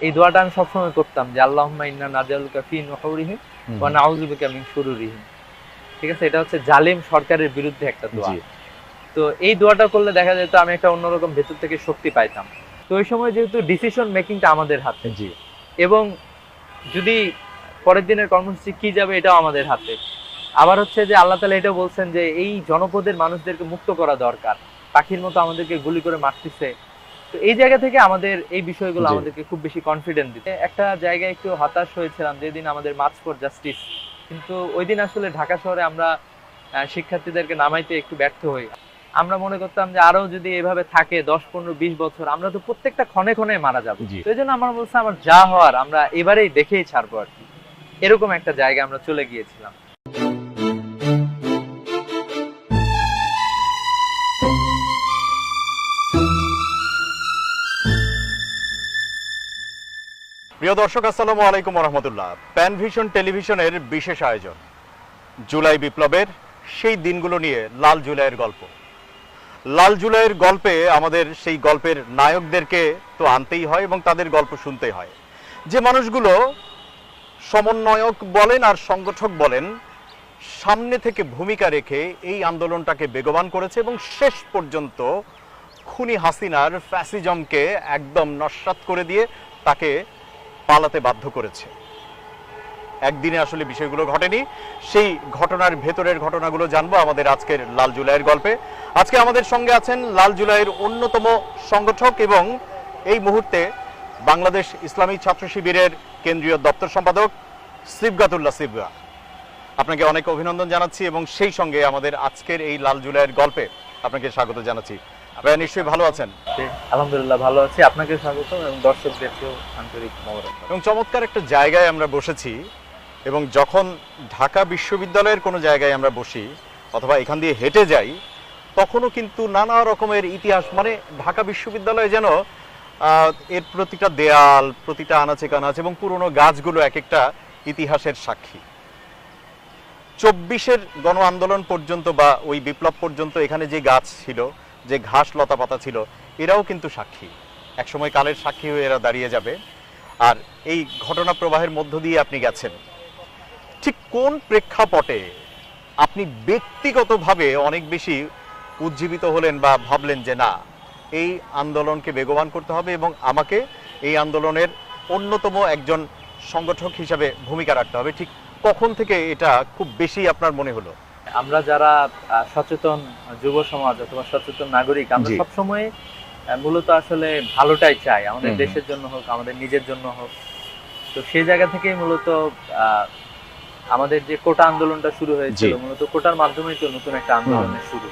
এই দোয়াটা আমি সবসময় করতাম যে আল্লাহুম্মা ইন্না নাজালুকা ফি নুহুরিহিম ওয়া নাউযু বিকা মিন শুরুরিহিম। ঠিক আছে? এটা হচ্ছে জালিম সরকারের বিরুদ্ধে একটা দোয়া। তো এই দোয়াটা করলে দেখা যেত আমি একটা অন্যরকম ভেতর থেকে শক্তি পাইতাম। তো ওই সময় যেহেতু ডিসিশন মেকিংটা আমাদের হাতে জি। এবং যদি পরের দিনের কর্মসূচি কি যাবে এটাও আমাদের হাতে। আবার হচ্ছে যে আল্লাহ তালা এটা বলছেন যে এই জনপদের মানুষদেরকে মুক্ত করা দরকার। পাখির মতো আমাদেরকে গুলি করে মারতেছে। তো এই জায়গা থেকে আমাদের এই বিষয়গুলো আমাদেরকে খুব বেশি কনফিডেন্ট দিতে। একটা জায়গায় একটু হতাশ হয়েছিলাম যেদিন আমাদের মার্চ ফর জাস্টিস কিন্তু ওই দিন আসলে ঢাকা শহরে আমরা শিক্ষার্থীদেরকে নামাইতে একটু ব্যর্থ হই। আমরা মনে করতাম যে আরও যদি এভাবে থাকে দশ পনেরো বিশ বছর আমরা তো প্রত্যেকটা ক্ষণে ক্ষণে মারা যাব। এই জন্য আমার বলছে আমার যা হওয়ার আমরা এবারেই দেখেই ছাড়বো আর কি। এরকম একটা জায়গা আমরা চলে গিয়েছিলাম। প্রিয় দর্শক, আসসালামু আলাইকুম রহমতুল্লাহ প্যান ভিশন টেলিভিশনের বিশেষ আয়োজন। জুলাই বিপ্লবের সেই দিনগুলো নিয়ে লাল জুলাইয়ের গল্প। লাল জুলাইয়ের গল্পে আমাদের সেই গল্পের নায়কদেরকে তো আনতেই হয় এবং তাদের গল্প শুনতেই হয়। যে মানুষগুলো সমন্বয়ক বলেন আর সংগঠক বলেন, সামনে থেকে ভূমিকা রেখে এই আন্দোলনটাকে বেগবান করেছে এবং শেষ পর্যন্ত খুনি হাসিনার ফ্যাসিজমকে একদম নস্বাত করে দিয়ে তাকে পালাতে বাধ্য করেছে। একদিনে আসলে বিষয়গুলো ঘটেনি, সেই ঘটনার ভেতরের ঘটনাগুলো জানব আমাদের আজকের লাল জুলাইয়ের গল্পে। আজকে আমাদের সঙ্গে আছেন লাল জুলাইয়ের অন্যতম সংগঠক এবং এই মুহূর্তে বাংলাদেশ ইসলামী ছাত্র শিবিরের কেন্দ্রীয় দপ্তর সম্পাদক সিবগাতুল্লাহ সিবগা। আপনাকে অনেক অভিনন্দন জানাচ্ছি এবং সেই সঙ্গে আমাদের আজকের এই লাল জুলাইয়ের গল্পে আপনাকে স্বাগত জানাচ্ছি। আপনারা নিশ্চয়ই ভালো আছেন? আলহামদুলিল্লাহ ভালো আছি। আপনাকে স্বাগত এবং দর্শকদেরকেও আন্তরিক এবং চমৎকার একটা জায়গায় আমরা বসেছি এবং যখন ঢাকা বিশ্ববিদ্যালয়ের কোনো জায়গায় আমরা বসি অথবা এখান দিয়ে হেঁটে যাই তখনও কিন্তু নানা রকমের ইতিহাস মানে ঢাকা বিশ্ববিদ্যালয় যেন এর প্রতিটা দেয়াল প্রতিটা আনাচে কানাচ এবং পুরনো গাছগুলো এক একটা ইতিহাসের সাক্ষী। চব্বিশের গণ আন্দোলন পর্যন্ত বা ওই বিপ্লব পর্যন্ত এখানে যে গাছ ছিল যে ঘাস লতা পাতা ছিল, এরাও কিন্তু সাক্ষী। একসময় কালের সাক্ষী হয়ে এরা দাঁড়িয়ে যাবে। আর এই ঘটনা প্রবাহের মধ্য দিয়ে আপনি গেছেন। ঠিক কোন প্রেক্ষাপটে আপনি ব্যক্তিগতভাবে অনেক বেশি উজ্জীবিত হলেন বা ভাবলেন যে, না, এই আন্দোলনকে বেগবান করতে হবে এবং আমাকে এই আন্দোলনের অন্যতম একজন সংগঠক হিসাবে ভূমিকা রাখতে হবে ঠিক কখন থেকে এটা খুব বেশি আপনার মনে হলো? আমরা যারা সচেতন যুব সমাজ অথবা সচেতন নাগরিক আমরা। সবসময় মূলত আসলে ভালোটাই চাই। আমাদের। দেশের জন্য হোক আমাদের নিজের জন্য হোক। তো সেই জায়গা থেকেই মূলত আহ, আমাদের যে কোটা আন্দোলনটা শুরু হয়েছিল মূলত কোটার মাধ্যমেই তো নতুন একটা আন্দোলনের শুরু।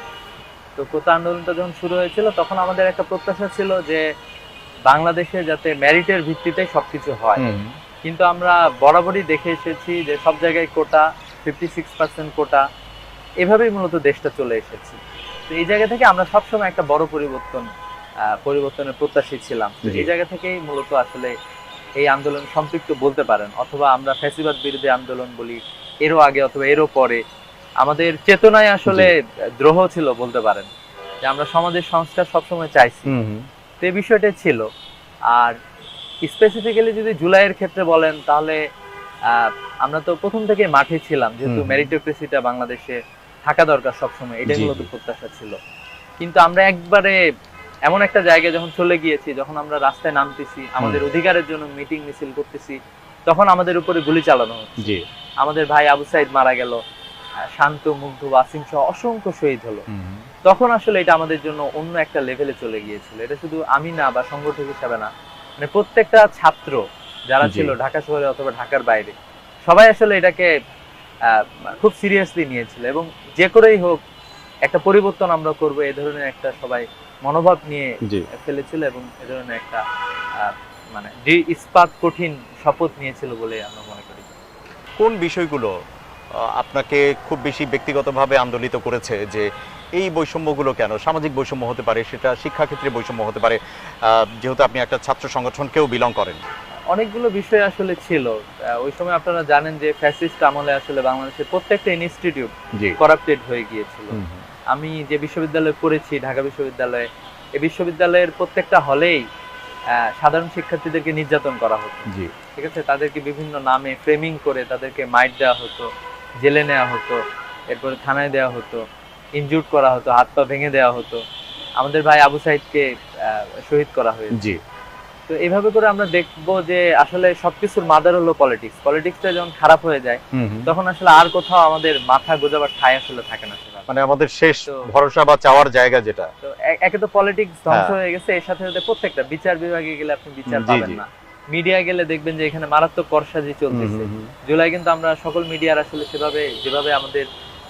তো কোটা আন্দোলনটা যখন শুরু হয়েছিল তখন আমাদের একটা প্রত্যাশা ছিল যে বাংলাদেশে যাতে মেরিটের ভিত্তিতে সবকিছু হয়। কিন্তু আমরা বরাবরই দেখে এসেছি যে সব জায়গায় quota fifty six percent quota এভাবেই মূলত দেশটা চলে এসেছে। তো এই জায়গা থেকে আমরা সবসময় একটা বড় পরিবর্তন পরিবর্তনের প্রত্যাশী ছিলাম। এই জায়গা থেকেই মূলত আসলে এই আন্দোলন সম্পৃক্ত বলতে পারেন অথবা আমরা ফ্যাসিবাদ বিরোধী আন্দোলন বলি এরও আগে অথবা এরও পরে। আমাদের চেতনায় আসলে দ্রোহ ছিল বলতে পারেন যে আমরা সমাজের সংস্কার সবসময় চাইছি। তো এই বিষয়টাই ছিল। আর স্পেসিফিক্যালি যদি জুলাইয়ের ক্ষেত্রে বলেন তাহলে আহ, আমরা তো প্রথম থেকে মাঠে ছিলাম যেহেতু। মেরিটোক্রেসিটা বাংলাদেশে থাকা দরকার সবসময় এটাই মূলত প্রত্যাশা ছিল। কিন্তু আমরা একবারে এমন একটা জায়গায় যখন চলে গিয়েছি যখন আমরা রাস্তায় নামতেছি আমাদের অধিকারের জন্য মিটিং মিছিল করতেছি তখন আমাদের উপরে গুলি চালানো হচ্ছে। আমাদের ভাই আবু সাইদ মারা গেল শান্ত মুগ্ধ ওয়াসিম সহ অসংখ্য শহীদ হলো। তখন আসলে এটা আমাদের জন্য অন্য একটা লেভেলে চলে গিয়েছিল। এটা শুধু আমি না বা সংগঠক হিসাবে না মানে প্রত্যেকটা ছাত্র যারা ছিল ঢাকা শহরে অথবা ঢাকার বাইরে সবাই আসলে এটাকে খুব সিরিয়াসলি নিয়েছিল এবং যে করেই হোক একটা পরিবর্তন আমরা করব এই ধরনের একটা সবাই মনোভাব নিয়ে ফেলেছিল এবং এ ধরনের একটা মানে যে ইস্পাত কঠিন শপথ নিয়েছিল বলে আমরা মনে করি। কোন বিষয়গুলো আপনাকে খুব বেশি ব্যক্তিগতভাবে আন্দোলিত করেছে যে এই বৈষম্যগুলো কেন সামাজিক বৈষম্য হতে পারে সেটা শিক্ষাক্ষেত্রে বৈষম্য হতে পারে আহ, যেহেতু আপনি একটা ছাত্র সংগঠনকেও বিলং করেন। অনেকগুলো বিষয় আসলে ছিল। ওই সময় আপনারা জানেন যে ফ্যাসিস্ট আমলে আসলে বাংলাদেশের প্রত্যেকটা ইনস্টিটিউট করাপ্টেড হয়ে গিয়েছিল। আমি যে বিশ্ববিদ্যালয়ে পড়েছি ঢাকা বিশ্ববিদ্যালয়ে এই বিশ্ববিদ্যালয়ের প্রত্যেকটা হলেই সাধারণ শিক্ষার্থীদেরকে নির্যাতন করা হতো। জি। ঠিক আছে? তাদেরকে বিভিন্ন নামে ফ্রেমিং করে তাদেরকে মাইট দেওয়া হতো জেলে নেওয়া হতো এরপরে থানায় দেওয়া হতো ইনজুর্ড করা হতো হাত পা ভেঙে দেওয়া হতো। আমাদের ভাই আবু সাইদকে শহীদ করা হয়েছে। জি। তো এইভাবে করে আমরা দেখব যে আসলে সবকিছুর মাদার হলো পলিটিক্স পলিটিক্সটা যখন খারাপ হয়ে যায় তখন আসলে আর কোথাও আমাদের মাথা গোজাবার ঠাঁই আসলে থাকে না মানে আমাদের শেষ ভরসা বা চাওয়ার জায়গা যেটা। তো একে তো পলিটিক্স ধ্বংস হ্যাঁ। হয়ে গেছে এর সাথে সাথে প্রত্যেকটা বিচার বিভাগে গেলে আপনি বিচার পাবেন না। মিডিয়া গেলে দেখবেন যে এখানে মারাত্মক করসাজি চলতেছে। জুলাই কিন্তু আমরা সকল মিডিয়ার আসলে সেভাবে যেভাবে আমাদের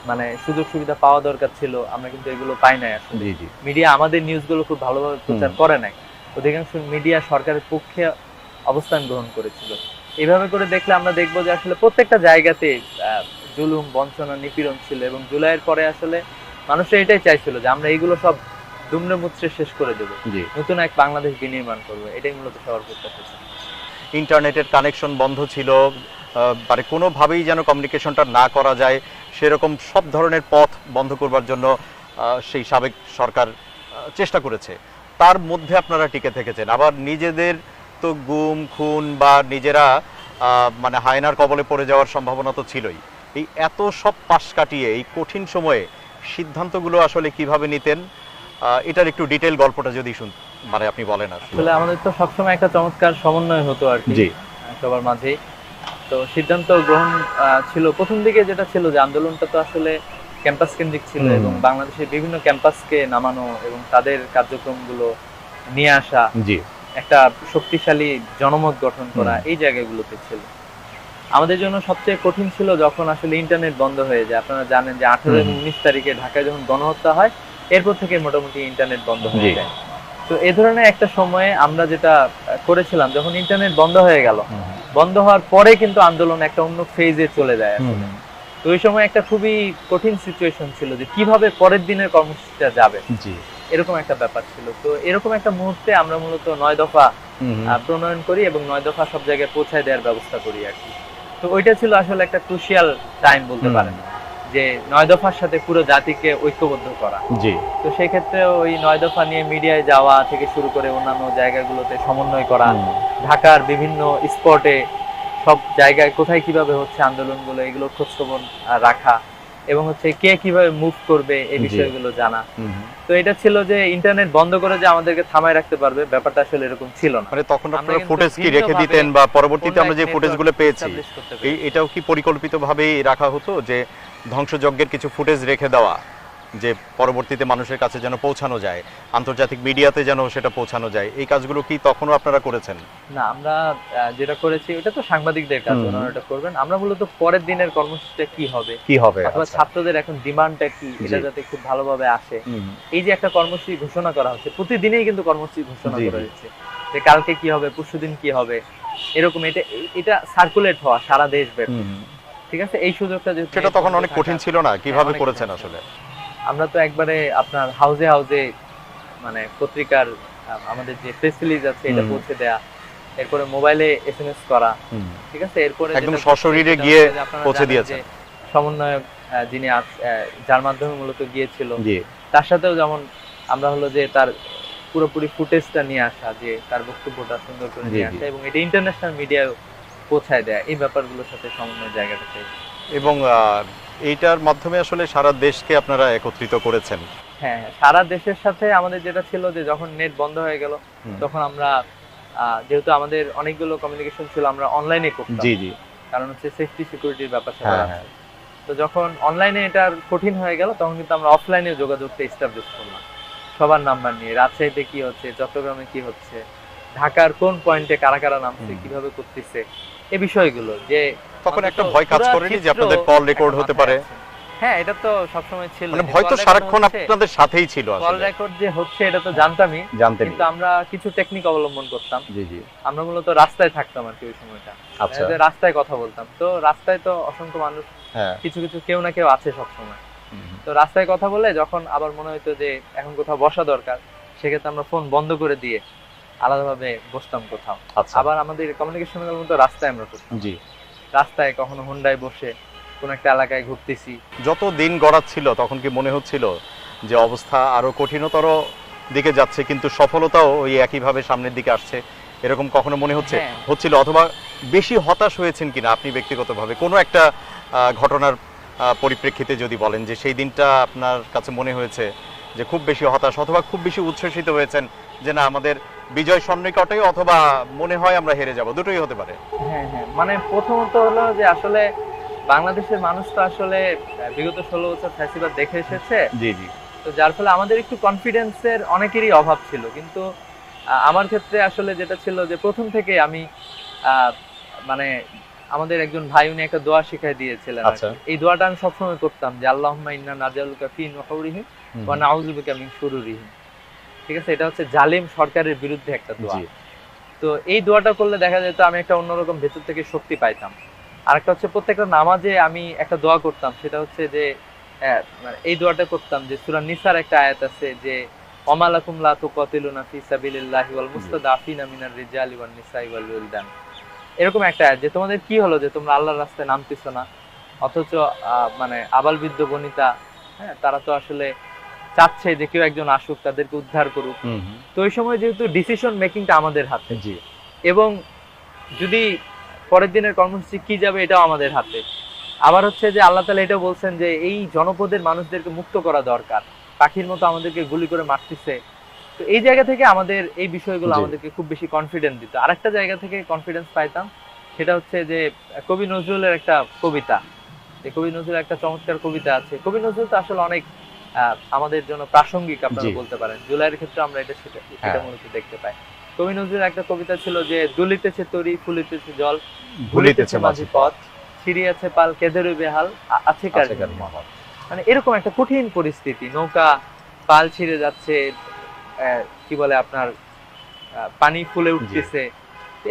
মানে সুযোগ সুবিধা পাওয়া দরকার ছিল আমরা কিন্তু এগুলো পাই নাই আসলে। মিডিয়া আমাদের নিউজগুলো খুব ভালোভাবে প্রচার করে নাই। অধিকাংশ মিডিয়া সরকারের পক্ষে অবস্থান গ্রহণ করেছিল। এইভাবে করে দেখলে আমরা দেখব যে আসলে প্রত্যেকটা জায়গাতে জুলুম বঞ্চনা নিপীড়ন ছিল এবং জুলাইয়ের পরে আসলে মানুষের এটাই চাইছিল যে আমরা এইগুলো সব দুমড়ে মুচড়ে শেষ করে দেবো। নতুন এক বাংলাদেশ বিনির্মাণ করব এটাই মূলত সবার প্রত্যাশা ছিল। ইন্টারনেটের কানেকশন বন্ধ ছিল মানে কোনোভাবেই যেন কমিউনিকেশনটা না করা যায় সেরকম সব ধরনের পথ বন্ধ করবার জন্য সেই সাবেক সরকার চেষ্টা করেছে। তার মধ্যে আপনারা টিকে থেকেছেন। আবার নিজেদের তো গুম খুন বা নিজেরা মানে হায়নার কবলে পড়ে যাওয়ার সম্ভাবনা তো ছিলই। এই এত সব পাশ কাটিয়ে এই কঠিন সময়ে সিদ্ধান্তগুলো আসলে কীভাবে নিতেন আহ, এটার একটু ডিটেল গল্পটা যদি শুন মানে আপনি বলেন আসলে আসলে আমাদের তো সবসময় একটা চমৎকার সমন্বয় হতো আর কি সবার মাঝেই। তো সিদ্ধান্ত গ্রহণ আহ, ছিল। প্রথম দিকে যেটা ছিল যে আন্দোলনটা তো আসলে ক্যাম্পাস কেন্দ্রিক ছিল এবং বাংলাদেশের বিভিন্ন ক্যাম্পাসকে নামানো এবং তাদের কার্যক্রমগুলো নিয়ে আসা জি। একটা শক্তিশালী জনমত গঠন করা এই জায়গাগুলোতে ছিল। আমাদের জন্য সবচেয়ে কঠিন ছিল যখন আসলে ইন্টারনেট বন্ধ হয়ে যায়। আপনারা জানেন যে আঠারো এবং উনিশ তারিখে ঢাকায় যখন গণহত্যা হয় এরপর থেকে মোটামুটি ইন্টারনেট বন্ধ হয়ে যায়। তো এ ধরনের একটা সময়ে আমরা যেটা করেছিলাম যখন ইন্টারনেট বন্ধ হয়ে গেল বন্ধ হওয়ার পরে কিন্তু আন্দোলন একটা অন্য ফেজে চলে যায় আসলে। তো ওই সময় একটা খুবই কঠিন সিচুয়েশন ছিল যে কীভাবে পরের দিনের কর্মসূচিটা যাবে। জি। এরকম একটা ব্যাপার ছিল। তো এরকম একটা মুহূর্তে আমরা মূলত নয় দফা প্রণয়ন করি এবং নয় দফা সব জায়গায় পৌঁছায় দেওয়ার ব্যবস্থা করি আর কি। তো ওইটা ছিল আসলে একটা ক্রুশিয়াল টাইম বলতে পারেন। যে নয় দফার সাথে পুরো জাতিকে ঐক্যবদ্ধ করা। জি। তো সেই ক্ষেত্রে ওই নয় দফা নিয়ে মিডিয়ায় যাওয়া থেকে শুরু করে অন্যান্য জায়গাগুলোতে সমন্বয় করা ঢাকার বিভিন্ন স্পটে সব জায়গায় কোথায় কীভাবে হচ্ছে আন্দোলনগুলো এগুলো খোঁজখবর আহ, রাখা এবং হচ্ছে কে কীভাবে মুভ করবে এই বিষয়গুলো জানা। তো এটা ছিল যে ইন্টারনেট বন্ধ করে যে আমাদেরকে থামায় রাখতে পারবে ব্যাপারটা আসলে এরকম ছিল না। মানে তখন আপনারা ফুটেজ কি রেখে দিতেন বা পরবর্তীতে আমরা যে network ফুটেজগুলো পেয়েছি এই এটাও কি পরিকল্পিতভাবেই রাখা হতো যে ধ্বংসযজ্ঞের কিছু ফুটেজ রেখে দেওয়া? যে পরবর্তীতে মানুষের কাছে যেন পৌঁছানো যায় আন্তর্জাতিক মিডিয়াতে যেন সেটা পৌঁছানো যায় এই কাজগুলো কি তখনও আপনারা করেছেন? না আমরা যেটা করেছি ওটা তো সাংবাদিকদের কাজ ওনারা করবেন। আমরা মূলত পরের দিনের কর্মসূচিটা কি হবে? কি হবে? অথবা আচ্ছা। ছাত্রদের এখন ডিমান্ডটা কি? এটা যাতে খুব ভালোভাবে আসে। এই যে একটা কর্মসূচি ঘোষণা করা হচ্ছে প্রতিদিনই কিন্তু কর্মসূচি ঘোষণা করা। হচ্ছে যে কালকে কি হবে পরশুদিন কি হবে এরকম এটা এটা সার্কুলেট হওয়া সারা দেশ ব্যাপী ঠিক আছে? এই সুযোগটা সেটা তখন অনেক কঠিন ছিল না কীভাবে করেছেন আসলে? আমরা তো একবারে আপনার হাউজে হাউজে মানে পত্রিকার আমাদের যে প্রেস রিলিজ আছে এটা পৌঁছে দেয়া এরপরে মোবাইলে এসএমএস করা ঠিক আছে? এরপরে একদম সশরীরে গিয়ে পৌঁছে। যে সমন্বয়ক যিনি যার মাধ্যমে মূলত গিয়েছিল তার সাথেও যেমন আমরা হলো যে তার পুরোপুরি ফুটেজটা নিয়ে আসা যে তার বক্তব্যটা সুন্দর করে নিয়ে আসা এবং এটা ইন্টারন্যাশনাল মিডিয়ায় পৌঁছায় দেয়া এই ব্যাপারগুলোর সাথে সমন্বয় জায়গাটাতে। এবং এইটার মাধ্যমে আসলে সারা দেশকে আপনারা একত্রিত করেছেন। হ্যাঁ হ্যাঁ, সারা দেশের সাথে আমাদের যেটা ছিল যে যখন নেট বন্ধ হয়ে গেল তখন আমরা যেহেতু আমাদের অনেকগুলো কমিউনিকেশন ছিল আমরা অনলাইনে করতাম। জি জি। কারণ হচ্ছে সেফটি সিকিউরিটির ব্যাপার হ্যাঁ, স্যাপার তো যখন অনলাইনে এটার কঠিন হয়ে গেল তখন কিন্তু আমরা অফলাইনে যোগাযোগটা এস্টাবলিশ করলাম। সবার নাম্বার নিয়ে রাজশাহীতে কি হচ্ছে চট্টগ্রামে কি হচ্ছে ঢাকার কোন পয়েন্টে কারা কারা নামছে কীভাবে করতেছে এ বিষয়গুলো যে তখন একটা ভয় কাজ করেনি যে আপনাদের কল রেকর্ড হতে পারে? হ্যাঁ এটা তো সবসময় ছিল। মানে ভয় তো সারাক্ষণ আপনাদের সাথেই ছিল কল রেকর্ড যে হচ্ছে এটা তো জানতামই জানতেন কিন্তু আমরা কিছু টেকনিক অবলম্বন করতাম। জি জি। আমরা মূলত রাস্তায় থাকতাম আর কি ওই সময়টা। আচ্ছা। যে রাস্তায় কথা বলতাম। তো রাস্তায় তো অসংখ্য মানুষ হ্যাঁ। কিছু কিছু কেউ না কেউ আছে সবসময়। হুম। তো রাস্তায় কথা বলে যখন আবার মনে হইতো যে এখন কোথাও বসা দরকার সেক্ষেত্রে আমরা ফোন বন্ধ করে দিয়ে আলাদাভাবে বসতাম কোথাও। আচ্ছা। আবার আমাদের কমিউনিকেশন মতো রাস্তায় আমরা করতাম। জি। রাস্তায় কখনো হুন্ডায় বসে কোন একটা এলাকায় ঘুরতেছি। যত দিন গড়াচ্ছিল তখন কি মনে হচ্ছিল যে অবস্থা আরও কঠিনতর দিকে যাচ্ছে কিন্তু সফলতাও ওই একইভাবে সামনের দিকে আসছে? এরকম কখনো মনে হচ্ছে? হ্যাঁ। হচ্ছিল অথবা বেশি হতাশ হয়েছেন কিনা আপনি ব্যক্তিগতভাবে? কোনো একটা আহ, ঘটনার পরিপ্রেক্ষিতে যদি বলেন যে সেই দিনটা আপনার কাছে মনে হয়েছে যে খুব বেশি হতাশ অথবা খুব বেশি উচ্ছ্বসিত হয়েছেন যে না আমাদের বিজয় সন্নিকটে অথবা মনে হয় আমরা হেরে যাব দুটোই হতে পারে। হ্যাঁ হ্যাঁ মানে প্রথমত হলো যে আসলে বাংলাদেশের মানুষ তো আসলে বিগত ষোলো বছর ফ্যাসিবাদ দেখে এসেছে। জি জি। তো যার ফলে আমাদের একটু কনফিডেন্সের অনেকেরই অভাব ছিল। কিন্তু আমার ক্ষেত্রে আসলে যেটা ছিল যে প্রথম থেকে আমি আহ, মানে আমাদের একজন ভাই উনি একটা দোয়া শিখাই দিয়েছিলেন আচ্ছা। এই দোয়াটা আমি সবসময় করতাম যে আল্লাহ ইন্না নাজালুকা ফি নুহুরিহিম ওয়া নাউযু বিকা মিন শুরুরিহিম। ঠিক আছে? এটা হচ্ছে জালিম সরকারের বিরুদ্ধে একটা দোয়া। তো এই দোয়াটা করলে দেখা যেত আমি একটা অন্যরকম ভেতর থেকে শক্তি পাইতাম। আর একটা হচ্ছে প্রত্যেকটা নামাজে আমি একটা দোয়া করতাম সেটা হচ্ছে যে মানে এই দোয়াটা করতাম যে সূরা নিসার একটা আয়াত আছে যে অমালাকুম লা তুকাতিলুনা ফি সাবিলিল্লাহি ওয়াল মুস্তাদাফিনা মিনার রিজালি ওয়ান নিসাই ওয়াল উলদান। এরকম একটা আয়াত যে তোমাদের কি হলো যে তোমরা আল্লাহর রাস্তায় নামতেছো না? অথচ আহ, মানে আবাল বৃদ্ধ বনিতা হ্যাঁ তারা তো আসলে চাচ্ছে যে কেউ একজন আসুক তাদেরকে উদ্ধার করুক। তো ওই সময় যেহেতু ডিসিশন মেকিংটা আমাদের হাতে। জি। এবং যদি পরের দিনের কর্মসূচি কি যাবে এটাও আমাদের হাতে। আবার হচ্ছে যে আল্লাহ তালা এটাও বলছেন যে এই জনপদের মানুষদেরকে মুক্ত করা দরকার। পাখির মতো আমাদেরকে গুলি করে মারতেছে। তো এই জায়গা থেকে আমাদের এই বিষয়গুলো। আমাদেরকে খুব বেশি কনফিডেন্স দিত। আরেকটা জায়গা থেকে কনফিডেন্স পাইতাম সেটা হচ্ছে যে কবি নজরুলের একটা কবিতা। কবি নজরুলের একটা চমৎকার কবিতা আছে। কবি নজরুল তো আসলে অনেক আমাদের জন্য প্রাসঙ্গিক আপনারা বলতে পারেন। জুলাইয়ের ক্ষেত্রে আমরা এটা সেটা সেটা হ্যাঁ। মূলত দেখতে পাই। কবি নজরুলের একটা কবিতা ছিল যে দুলিতেছে তরি ফুলিতেছে জল ভুলিতেছে মাঝি পথ ছিড়িয়াছে পাল কেঁদে রইবে হাল আছে কার। মানে এরকম একটা কঠিন পরিস্থিতি। নৌকা পাল ছিঁড়ে যাচ্ছে কি বলে আপনার পানি ফুলে উঠতেছে।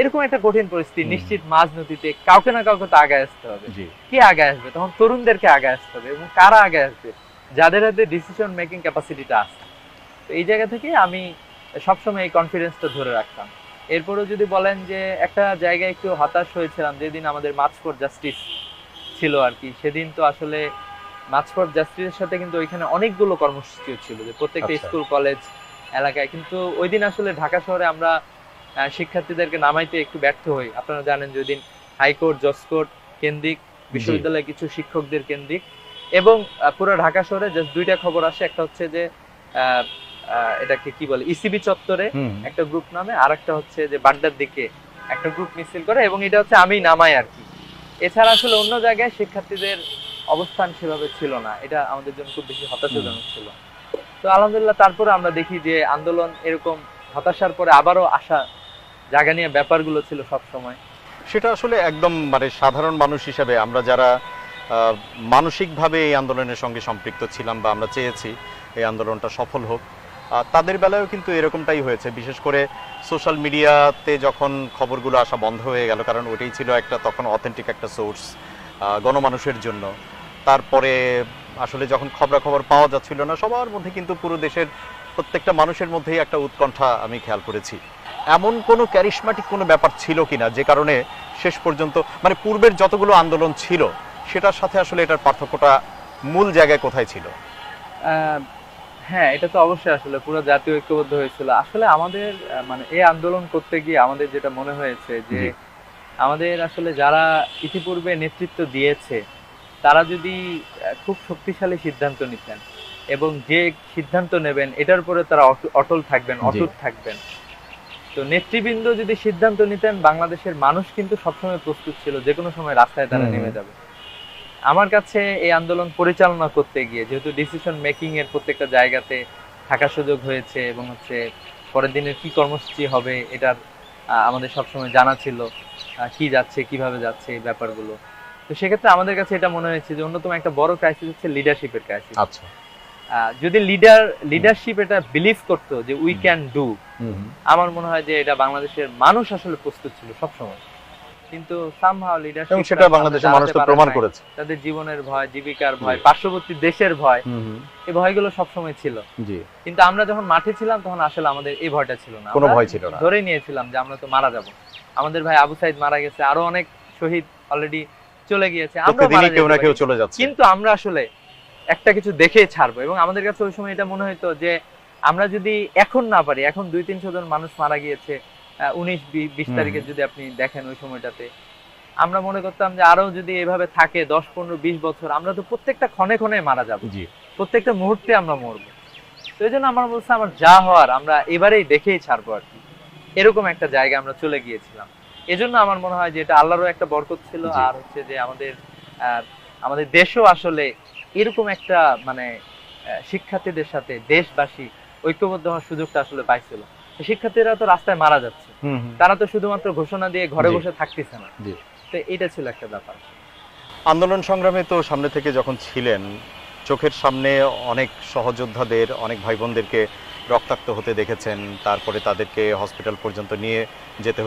এরকম একটা কঠিন পরিস্থিতি। নিশ্চিত মাঝ নদীতে কাউকে না কাউকে তো আগে আসতে হবে। কে আগে আসবে? তখন তরুণদেরকে আগে আসতে হবে এবং কারা আগে আসবে? যাদের হাতে ডিসিশন মেকিং ক্যাপাসিটিটা আছে। তো এই জায়গা থেকে আমি সবসময় এই কনফিডেন্সটা ধরে রাখতাম। এরপরেও যদি বলেন যে একটা জায়গায় একটু হতাশ হয়েছিলাম যেদিন আমাদের মার্চ ফর জাস্টিস ছিল আর কি সেদিন তো আসলে মার্চ ফর জাস্টিসের সাথে কিন্তু ওইখানে অনেকগুলো কর্মসূচিও ছিল যে প্রত্যেকটা আচ্ছা। স্কুল কলেজ এলাকায়। কিন্তু ওই দিন আসলে ঢাকা শহরে আমরা শিক্ষার্থীদেরকে নামাইতে একটু ব্যর্থ হই। আপনারা জানেন যে ওই দিন হাইকোর্ট জজকোর্ট কেন্দ্রিক বিশ্ববিদ্যালয়ে কিছু শিক্ষকদের কেন্দ্রিক। এবং পুরো ঢাকা শহরে জাস্ট দুইটা খবর আসে। একটা হচ্ছে যে এটাকে কি বলে? ইসিবি চত্বরে একটা গ্রুপ নামে আর একটা হচ্ছে যে বাড্ডার দিকে একটা গ্রুপ মিছিল করে এবং এটা হচ্ছে আমি নামাই আর কি। এছাড়া আসলে অন্য জায়গায় শিক্ষার্থীদের অবস্থান সেভাবে ছিল না। এটা আমাদের জন্য খুব বেশি হতাশাজনক ছিল। তো আলহামদুলিল্লাহ তারপরে আমরা দেখি যে আন্দোলন এরকম হতাশার পরে আবারও আসা জায়গা নিয়ে ব্যাপারগুলো ছিল সব সময় সেটা আসলে একদম মানে সাধারণ মানুষ হিসেবে আমরা যারা মানসিকভাবে এই আন্দোলনের সঙ্গে সম্পৃক্ত ছিলাম বা আমরা চেয়েছি এই আন্দোলনটা সফল হোক। তাদের বেলায়ও কিন্তু এরকমটাই হয়েছে, বিশেষ করে সোশ্যাল মিডিয়াতে যখন খবরগুলো আসা বন্ধ হয়ে গেল, কারণ ওটাই ছিল একটা তখন অথেন্টিক একটা সোর্স গণমানুষের জন্য। তারপরে আসলে যখন খবরাখবর পাওয়া যাচ্ছিল না, সবার মধ্যে কিন্তু পুরো দেশের প্রত্যেকটা মানুষের মধ্যেই একটা উৎকণ্ঠা আমি খেয়াল করেছি। এমন কোনো ক্যারিশমাটিক কোনো ব্যাপার ছিল কিনা, যে কারণে শেষ পর্যন্ত মানে পূর্বের যতগুলো আন্দোলন ছিল সেটার সাথে আসলে এটার পার্থক্যটা মূল জায়গায় কোথায় ছিল? হ্যাঁ এটা তো অবশ্যই আসলে পুরো জাতীয় ঐক্যবদ্ধ হয়েছিল। আসলে আমাদের মানে এই আন্দোলন করতে গিয়ে আমাদের যেটা মনে হয়েছে যে আমাদের আসলে যারা ইতিপূর্বে নেতৃত্ব দিয়েছে তারা যদি খুব শক্তিশালী সিদ্ধান্ত নিতেন এবং যে সিদ্ধান্ত নেবেন এটার উপরে তারা অট- অটল থাকবেন অটুট থাকবেন। তো নেতৃবৃন্দ যদি সিদ্ধান্ত নিতেন বাংলাদেশের মানুষ কিন্তু সবসময় প্রস্তুত ছিল যে কোনো সময় রাস্তায় তারা নেমে যাবে। আমার কাছে এই আন্দোলন পরিচালনা করতে গিয়ে যেহেতু ডিসিশন মেকিং এর প্রত্যেকটা জায়গাতে থাকার সুযোগ হয়েছে এবং হচ্ছে পরের দিনের কি কর্মসূচি হবে এটার আমাদের সবসময় জানা ছিল কি যাচ্ছে কীভাবে যাচ্ছে এই ব্যাপারগুলো। তো সেক্ষেত্রে আমাদের কাছে এটা মনে হয়েছে যে অন্যতম একটা বড় ক্রাইসিস হচ্ছে লিডারশিপের ক্রাইসিস আচ্ছা। যদি লিডার লিডারশিপ এটা বিলিভ করতো যে উই ক্যান ডু আমার মনে হয় যে এটা বাংলাদেশের মানুষ আসলে প্রস্তুত ছিল সবসময়। কিন্তু সামহাও লিডারশিপ সেটা বাংলাদেশের মানুষ তো প্রমাণ করেছে। তাদের জীবনের ভয় জীবিকার ভয় পার্শ্ববর্তী দেশের ভয় এই ভয়গুলো সবসময় ছিল। জি। কিন্তু আমরা যখন মাঠে ছিলাম তখন আসলে আমাদের এই ভয়টা ছিল না। কোনো ভয় ছিল না। ধরে নিয়েছিলাম যে আমরা তো মারা যাব। আমাদের ভাই আবু সাইদ মারা গেছে আরও অনেক শহীদ অলরেডি চলে গিয়েছে আমরা প্রতিদিনই কেউ না কেউ চলে যাচ্ছে। কিন্তু আমরা আসলে একটা কিছু দেখে ছাড়বো এবং আমাদের কাছে ওই সময় এটা মনে হতো যে আমরা যদি এখন না পারি এখন দুই তিনশো জন মানুষ মারা গিয়েছে উনিশ বিশ। তারিখে যদি আপনি দেখেন ওই সময়টাতে। আমরা মনে করতাম যে আরও যদি এভাবে থাকে দশ পনেরো বিশ বছর আমরা তো প্রত্যেকটা ক্ষণে ক্ষণে মারা যাব। প্রত্যেকটা মুহূর্তে আমরা মরবো। তো এই জন্য আমার বলছে আমার যা হওয়ার আমরা এবারেই দেখেই ছাড়বো আর কি। এরকম একটা জায়গা আমরা চলে গিয়েছিলাম। এজন্য আমার মনে হয় যে এটা আল্লাহরও একটা বরকত ছিল আর হচ্ছে যে আমাদের আহ, আমাদের দেশও আসলে এরকম একটা মানে শিক্ষার্থীদের সাথে দেশবাসী ঐক্যবদ্ধ হওয়ার সুযোগটা আসলে পাইছিল। শিক্ষার্থীরা তো রাস্তায় মারা যাচ্ছে। তারা তো শুধুমাত্র ঘোষণা দিয়ে ঘরে বসে থাকতেছে না। তো এটা ছিল একটা ব্যাপার। আন্দোলন সংগ্রামে তো সামনে থেকে যখন ছিলেন চোখের সামনে অনেক সহযোদ্ধাদের অনেক ভাই বোনদেরকে রক্তাক্ত হতে দেখেছেন তারপরে তাদেরকে হসপিটাল পর্যন্ত নিয়ে যেতে